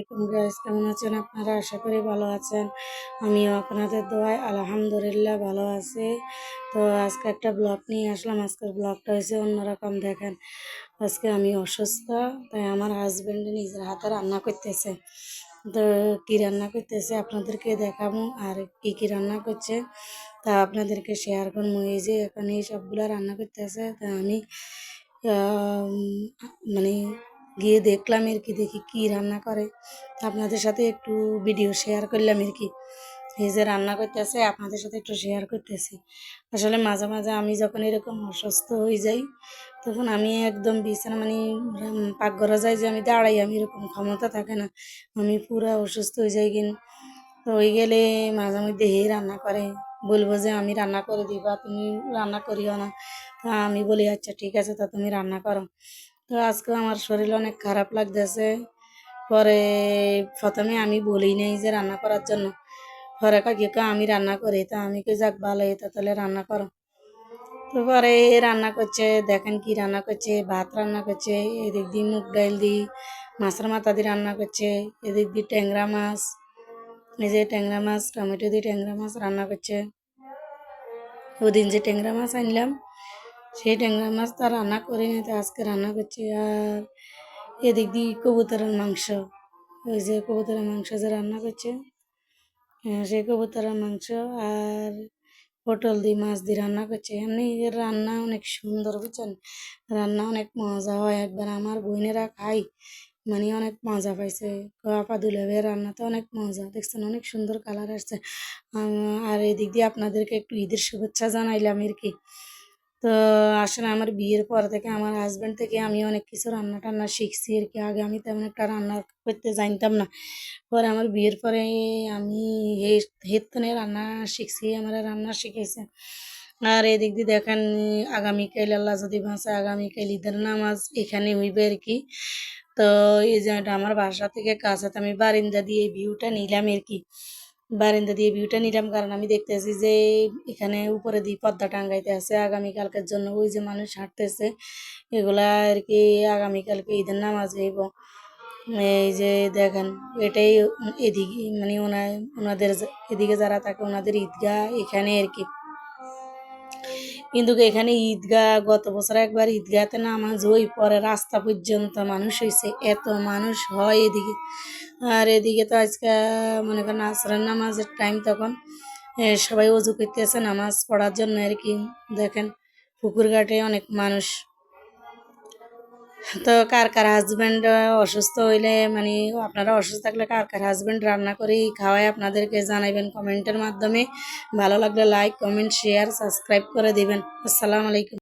আলাইকুম গাইস কেমন আছেন আপনারা? আশা করি ভালো আছেন। আমিও আপনাদের দোয়ায় আলহামদুলিল্লাহ ভালো আছি। তো আজকে একটা ব্লগ নিয়ে আসলাম। আজকের ব্লগটা হয়েছে অন্যরকম, দেখেন। আজকে আমি অসুস্থ, তাই আমার হাজবেন্ড নিজের হাতে রান্না করতেছে। তো কী রান্না করতেছে আপনাদেরকে দেখাবো, আর কি কি রান্না করছে তা আপনাদেরকে শেয়ার করব। এই যে এখানে সবগুলো রান্না করতেছে, তা আমি মানে গিয়ে দেখলাম আর কি দেখি কি রান্না করে। আপনাদের সাথে একটু ভিডিও শেয়ার করলাম আর কি এই যে রান্না করতেছে, আপনাদের সাথে একটু শেয়ার করতেছি। আসলে মাঝে মাঝে আমি যখন এরকম অসুস্থ হয়ে যাই, তখন আমি একদম বিছানা মানে পাকঘরে যাই যে আমি দাঁড়াই, আমি এরকম ক্ষমতা থাকে না। আমি পুরা অসুস্থ হয়ে যাই কিন তো ওই গেলে মাঝে মধ্যে হে রান্না করে, বলব যে আমি রান্না করে দিবা, তুমি রান্না করিও না। তা আমি বলি আচ্ছা ঠিক আছে, তা তুমি রান্না করো। তো আজকে আমার শরীর অনেক খারাপ লাগতেছে। পরে প্রথমে আমি বলি নাই যে রান্না করার জন্য। পরে কাকি আমি রান্না করি। তা আমি কে যাক, ভালো এটা তাহলে রান্না করো। তো পরে রান্না করছে, দেখেন কি রান্না করছে, ভাত রান্না করছে, এদিক দিয়ে মুগ ডাল দিই মাছের মাথা দিয়ে রান্না করছে, এদিক দিয়ে ট্যাংরা মাছ যে ট্যাংরা মাছ, টমেটো দিয়ে ট্যাংরা মাছ রান্না করছে। ওদিন যে ট্যাংরা মাছ আনলাম সেই ট্যাংরা মাছ তো রান্না করি না তো আজকে রান্না করছি আর এদিক দিয়ে কবুতরের মাংস। ওই যে কবুতরের মাংস যে রান্না করছে হ্যাঁ, সেই কবুতরের মাংস আর পটল দিয়ে মাছ দিয়ে রান্না করছে। এমনি রান্না অনেক সুন্দর বুঝছেন? রান্না অনেক মজা হয়। একবার আমার বোনেরা খাই মানে অনেক মজা পাইছে। আপা রান্না তো অনেক মজা। দেখছেন অনেক সুন্দর কালার আসছে। আর এদিক দিয়ে আপনাদেরকে একটু ঈদের শুভেচ্ছা জানাইলাম আর কি। তো আসলে আমার বিয়ের পর থেকে আমার হাজব্যান্ড থেকে আমি অনেক কিছু রান্না টান্না শিখছি আর কি। আগে আমি তেমন একটা রান্না করতে জানতাম না। পরে আমার বিয়ের পরে আমি হেতনে রান্না শিখছি, আমার রান্না শিখেছে। আর এদিক দিয়ে দেখেন, আগামীকাল আল্লাহ যদি বাঁচে, আগামীকাল ঈদের নামাজ এখানে হইবে আর কি। তো এই যে আমার বাসা থেকে কাছে আমি বারিন্দা দিয়ে এই ভিউটা নিলাম আর কি। বারিন্দা দিয়ে ভিউটা নিলাম, কারণ আমি দেখতেছি যে এখানে উপরে দিয়ে পর্দা টাঙ্গাইতে আছে। আগামীকালকের জন্য ওই যে মানুষ হাঁটতেছে, এগুলা আর কি আগামীকালকে ঈদের নামাজ হইব। এই যে দেখেন, এটাই এদিকে মানে ওনা ওনাদের এদিকে যারা থাকে ওনাদের ঈদগাহ এখানে আর কি। কিন্তু এখানে ঈদগাহ, গত বছর একবার ঈদগাহতে নামাজ ওই পরে রাস্তা পর্যন্ত মানুষ হয়েছে এত মানুষ হয় এদিকে। আর এদিকে তো আজকে, মনে করেন আসরের নামাজের টাইম তখন সবাই অজু করতেছে নামাজ পড়ার জন্য আর কি। দেখেন পুকুর ঘাটে অনেক মানুষ তো কার কার হাজব্যান্ড অসুস্থ হইলে মানে আপনারা অসুস্থ থাকলে কার কার হাজব্যান্ড রান্না করে, খাওয়ায় আপনাদেরকে জানাবেন কমেন্টের মাধ্যমে। ভালো লাগলে লাইক কমেন্ট শেয়ার সাবস্ক্রাইব করে দিবেন। আসসালামু আলাইকুম।